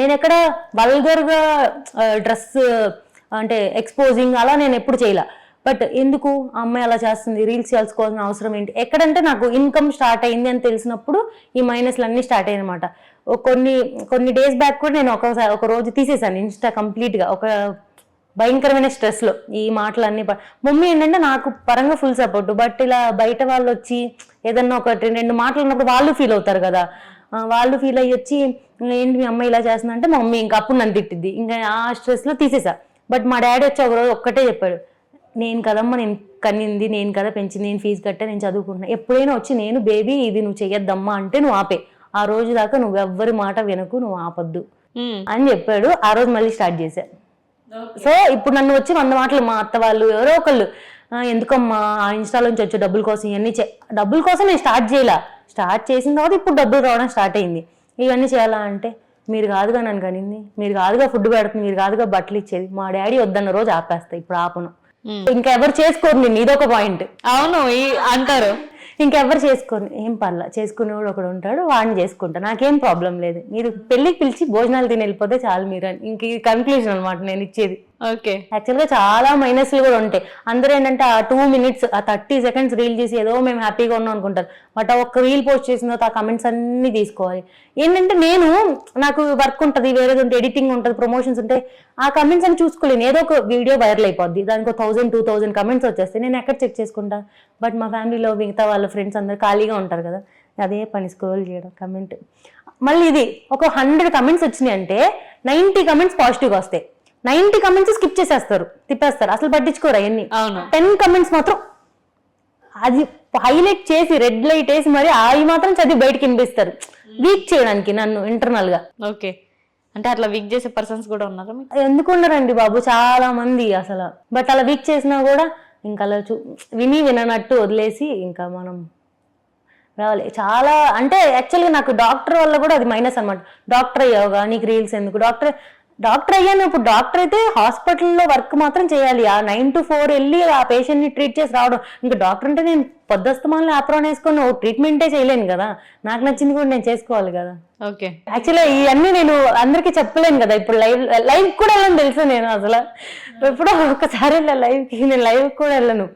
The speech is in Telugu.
నేను ఎక్కడ వల్గర్గా డ్రెస్ అంటే ఎక్స్పోజింగ్ అలా నేను ఎప్పుడు చేయలే. బట్ ఎందుకు? ఆ అమ్మాయి అలా చేస్తుంది రీల్స్ చేయాల్సుకోవాల్సిన అవసరం ఏంటి? ఎక్కడంటే నాకు ఇన్కమ్ స్టార్ట్ అయింది అని తెలిసినప్పుడు ఈ మైనస్లు అన్నీ స్టార్ట్ అయ్యాయి అనమాట కొన్ని కొన్ని డేస్ బ్యాక్ కూడా నేను ఒకసారి ఒక రోజు తీసేసాను ఇన్స్టా కంప్లీట్గా ఒక భయంకరమైన స్ట్రెస్లో ఈ మాటలన్నీ మమ్మీ ఏంటంటే నాకు పరంగా ఫుల్ సపోర్ట్ బట్ ఇలా బయట వాళ్ళు వచ్చి ఏదన్నా ఒక రెండు మాటలు ఉన్నప్పుడు వాళ్ళు ఫీల్ అవుతారు కదా. వాళ్ళు ఫీల్ అయ్యి వచ్చి ఏంటి మీ అమ్మాయి ఇలా చేస్తున్నా అంటే మా మమ్మీ ఇంకా అప్పుడు నన్ను తిట్టిద్ది. ఇంకా ఆ స్ట్రెస్లో తీసేసా. బట్ మా డాడీ వచ్చి ఒక రోజు ఒక్కటే చెప్పాడు నేను కదమ్మా నేను కన్నింది నేను కదా పెంచింది నేను ఫీజు కట్టా నేను చదువుకుంటున్నా. ఎప్పుడైనా వచ్చి నేను బేబీ ఇది నువ్వు చెయ్యొద్దమ్మా అంటే నువ్వు ఆపే. ఆ రోజు దాకా నువ్వు ఎవ్వరి మాట వినకు నువ్వు ఆపొద్దు. అని చెప్పాడు. ఆ రోజు మళ్ళీ స్టార్ట్ చేశా సో ఇప్పుడు నన్ను వచ్చి వంద మాటలు మా అత్త వాళ్ళు ఎవరో ఒకళ్ళు "ఆ, ఎందుకమ్మా ఆ ఇన్స్టాల్ నుంచి వచ్చే డబ్బుల కోసం ఇవన్నీ చే డబ్బుల కోసం నేను స్టార్ట్ చేయలా. స్టార్ట్ చేసిన తర్వాత ఇప్పుడు డబ్బులు రావడం స్టార్ట్ అయింది. ఇవన్నీ చేయాలా అంటే మీరు కాదుగా నన్ను కనింది మీరు కాదుగా ఫుడ్ పెడుతుంది మీరు కాదుగా బట్టలు ఇచ్చేది మా డాడీ వద్దన్న రోజు ఆపేస్తా ఇప్పుడు ఆపను. ఉమ్. ఇంకా ఎవరు చేసుకోరు నేను ఇదొక పాయింట్. అవును అంటారు. ఇంకెవ్వరు చేసుకోరు ఏం పర్లా చేసుకునేవాడు ఒకడు ఉంటాడు వాడిని చేసుకుంటా నాకేం ప్రాబ్లం లేదు. మీరు పెళ్ళికి పిలిచి భోజనాలు తిని వెళ్ళిపోతే చాలు మీరు అని ఇంక కన్క్లూజన్ అనమాట నేను ఇచ్చేది. ఓకే. యాక్చువల్గా చాలా మైనస్లు కూడా ఉంటాయి. అందరూ ఏంటంటే ఆ టూ మినిట్స్ ఆ థర్టీ సెకండ్స్ రీల్ చేసి ఏదో మేము హ్యాపీగా ఉన్నాం అనుకుంటారు. బట్ ఆ ఒక్క రీల్ పోస్ట్ చేసిన తర్వాత ఆ కమెంట్స్ అన్ని తీసుకోవాలి. ఏంటంటే నేను నాకు వర్క్ ఉంటుంది వేరేది ఉంటుంది ఎడిటింగ్ ఉంటుంది ప్రమోషన్స్ ఉంటాయి. ఆ కమెంట్స్ అని చూసుకోలేను. ఏదో ఒక వీడియో వైరల్ అయిపోద్ది. దానికి థౌసండ్ టూ థౌసండ్ కమెంట్స్ వచ్చేస్తాయి. నేను ఎక్కడ చెక్ చేసుకుంటా? బట్ మా ఫ్యామిలీలో మిగతా వాళ్ళ ఫ్రెండ్స్ అందరు ఖాళీగా ఉంటారు కదా. అదే పని స్క్రోల్ చేయడం కమెంట్ మళ్ళీ ఇది ఒక హండ్రెడ్ కమెంట్స్ వచ్చినాయి అంటే నైంటీ కమెంట్స్ పాజిటివ్గా వస్తాయి. నైంటీ కమెంట్స్ స్కిప్ చేసేస్తారు తిప్పేస్తారు. అసలు పట్టించుకోరు అవన్నీ. అవును. టెన్ కమెంట్స్ మాత్రం అది హైలైట్ చేసి రెడ్ లైట్ వేసి మరి అవి మాత్రం చదివి బయటకి వినిపిస్తారు. వీక్ చేయడానికి నన్ను ఇంటర్నల్గా. ఓకే. అంటే అట్లా వీక్ చేసే పర్సన్స్ కూడా ఉన్నారా ఎందుకు ఉన్నారండి బాబు? చాలా మంది అసలు. బట్ అలా వీక్ చేసినా కూడా ఇంకా అలా చూ విని విననట్టు వదిలేసి ఇంకా మనం రావాలి. చాలా అంటే యాక్చువల్గా నాకు డాక్టర్ వల్ల కూడా అది మైనస్ అన్నమాట. డాక్టర్ అయ్యావుగా నీకు రీల్స్ ఎందుకు? డాక్టర్ డాక్టర్ అయ్యాను. ఇప్పుడు డాక్టర్ అయితే హాస్పిటల్లో వర్క్ మాత్రం చేయాలి. ఆ నైన్ టు ఫోర్ వెళ్ళి ఆ పేషెంట్ని ట్రీట్ చేసి రావడం. ఇంకా డాక్టర్ అంటే నేను పొద్దుస్తమాలను ఆప్రాన్ వేసుకొని ట్రీట్మెంటే చేయలేను కదా. నాకు నచ్చింది కూడా నేను చేసుకోవాలి కదా. ఓకే. యాక్చువల్లీ ఇవన్నీ నేను అందరికీ చెప్పలేను కదా. ఇప్పుడు లైవ్ లైవ్ కూడా వెళ్ళను తెలుసు నేను అసలు. ఎప్పుడో ఒకసారి లైవ్కి నేను లైవ్ కూడా వెళ్ళను.